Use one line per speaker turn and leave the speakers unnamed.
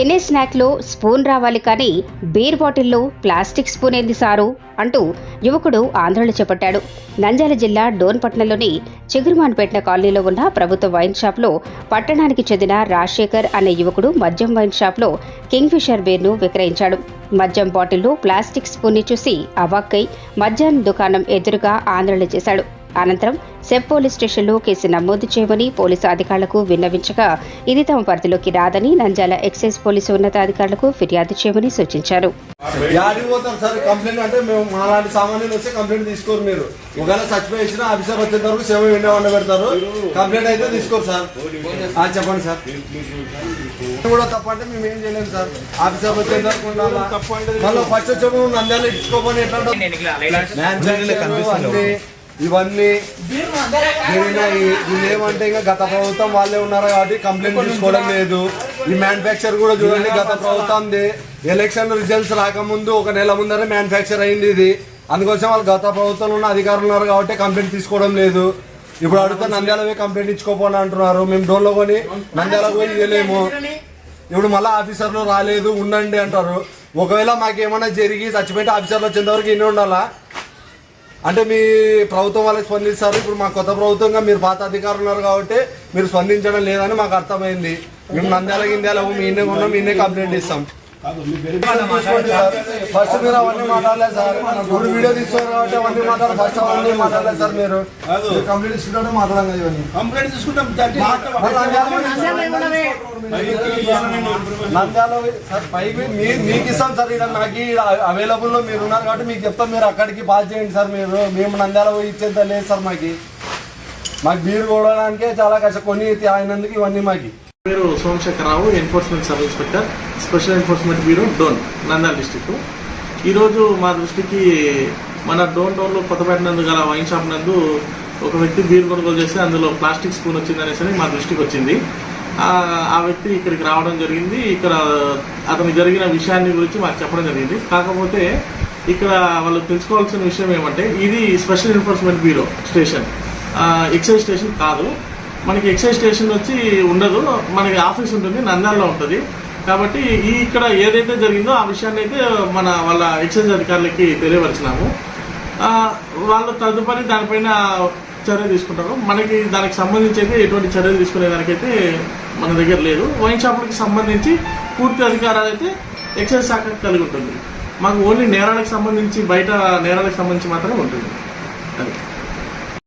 తినే స్నాక్లో స్పూన్ రావాలి కానీ బీర్ బాటిల్లో ప్లాస్టిక్ స్పూన్ ఏంది సారు? అంటూ యువకుడు ఆందోళన చేపట్టాడు. నంద్యాల జిల్లా డోన్పట్నంలోని చిగురుమాన్పేట కాలనీలో ఉన్న ప్రభుత్వ వైన్ షాప్లో పట్టణానికి చెందిన రాజశేఖర్ అనే యువకుడు మద్యం వైన్ షాప్లో కింగ్ఫిషర్ బీర్ను విక్రయించాడు. మద్యం బాటిల్లో ప్లాస్టిక్ స్పూన్ని చూసి అవాక్కై మద్యం దుకాణం ఎదురుగా ఆందోళన చేశాడు. అనంతరం సెబ్ పోలీస్ స్టేషన్లో కేసు నమోదు చేయమని పోలీసు అధికారులకు విన్నవించగా ఇది తమ పరిధిలోకి రాదని నంద్యాల ఎక్సైజ్ పోలీసు ఉన్నతాధికారులకు ఫిర్యాదు చేయమని సూచించారు.
చెప్పండి సార్. కూడా తప్పంటే మేము ఏం చేయలేము సార్. ఆఫీసర్ వచ్చేంత వరకు ఉండాలా? మళ్ళీ ఫస్ట్ నంద్యాల ఇచ్చుకోమని ఎట్లా ఇవన్నీ వీళ్ళు ఏమంటే ఇంకా గత ప్రభుత్వం వాళ్ళే ఉన్నారు కాబట్టి కంప్లైంట్ తీసుకోవడం లేదు. ఈ మ్యానుఫ్యాక్చర్ కూడా చూడండి గత ప్రభుత్వంది. ఎలక్షన్ రిజల్ట్స్ రాకముందు ఒక నెల ముందరే మ్యానుఫ్యాక్చర్ అయింది ఇది. అందుకోసం వాళ్ళు గత ప్రభుత్వంలో ఉన్న అధికారులు ఉన్నారు కాబట్టి కంప్లైంట్ తీసుకోవడం లేదు. ఇప్పుడు అడిగితే నంద్యాల పోయి కంప్లైంట్ ఇచ్చుకోపోని అంటున్నారు. మేము డోన్లో కొని నంద్యాల పోయి ఇవ్వలేము ఇప్పుడు మళ్ళీ ఆఫీసర్లు రాలేదు ఉండండి అంటారు. ఒకవేళ మాకేమైనా జరిగి చచ్చిపోయితే ఆఫీసర్లు వచ్చేంత వరకు ఎన్ని ఉండాలా? అంటే మీ ప్రభుత్వం వాళ్ళకి స్పందిస్తారు. ఇప్పుడు మా కొత్త ప్రభుత్వంగా మీరు పాత అధికారులు ఉన్నారు కాబట్టి మీరు స్పందించడం లేదని మాకు అర్థమైంది. మేము నంద్యాల గింద్యాల ఇన్నే ఉన్నాం ఇన్నే కంప్లైంట్ ఇస్తాం. ఫస్ట్ మీరు అవన్నీ మాట్లాడలేదు సార్. ఇప్పుడు వీడియో తీసుకోరు కాబట్టి అవన్నీ మాట్లాడాలి ఫస్ట్ అవన్నీ మాట్లాడలేదు సార్. మీరు కంప్లైంట్ ఇస్తుంటే మాట్లాడాలి ఇవన్నీ.
కంప్లైంట్ తీసుకుంటాం
నంద్యాల సార్ పైకి మీ- మీకు ఇస్తాం సార్ ఇక్కడ నాకు అవైలబుల్లో మీరు ఉన్నారు కాబట్టి మీకు చెప్తాం మీరు అక్కడికి పాస్ చేయండి సార్ మీరు. మేము నంద్యాల పోయి ఇచ్చేంత లేదు సార్ మాకి. మాకు బీరు కొనడానికే చాలా కష్టం. కొని ఆయనందుకు ఇవన్నీ మాకు.
పేరు Somasekhararao enforcement sub inspector special enforcement bureau Dhone Nandyal district ఈరోజు మా దృష్టికి మన డోన్ టౌన్లో కొత్తపేట నందు గల వైన్ షాప్ నందు ఒక వ్యక్తి బీరు కొనుగోలు చేస్తే అందులో ప్లాస్టిక్ స్పూన్ వచ్చిందనేసి మా దృష్టికి వచ్చింది. ఆ వ్యక్తి ఇక్కడికి రావడం జరిగింది. ఇక్కడ అతను జరిగిన విషయాన్ని గురించి మాకు చెప్పడం జరిగింది. కాకపోతే ఇక్కడ వాళ్ళు తెలుసుకోవాల్సిన విషయం ఏమంటే ఇది special enforcement bureau station excise station కాదు. మనకి ఎక్సైజ్ స్టేషన్ వచ్చి ఉండదు. మనకి ఆఫీస్ ఉంటుంది నంద్యాలలో ఉంటుంది. కాబట్టి ఈ ఇక్కడ ఏదైతే జరిగిందో ఆ విషయాన్ని అయితే మన వాళ్ళ ఎక్సైజ్ అధికారులకి తెలియపరిచినాము. వాళ్ళు తదుపరి దానిపైన చర్య తీసుకుంటారు. మనకి దానికి సంబంధించి అయితే ఎటువంటి చర్యలు తీసుకునే దానికైతే మన దగ్గర లేదు. వైన్ షాపులకు సంబంధించి పూర్తి అధికారాలు అయితే ఎక్సైజ్ శాఖ కలిగి ఉంటుంది. మాకు ఓన్లీ నేరాలకు సంబంధించి బయట నేరాలకు సంబంధించి మాత్రమే ఉంటుంది. అది.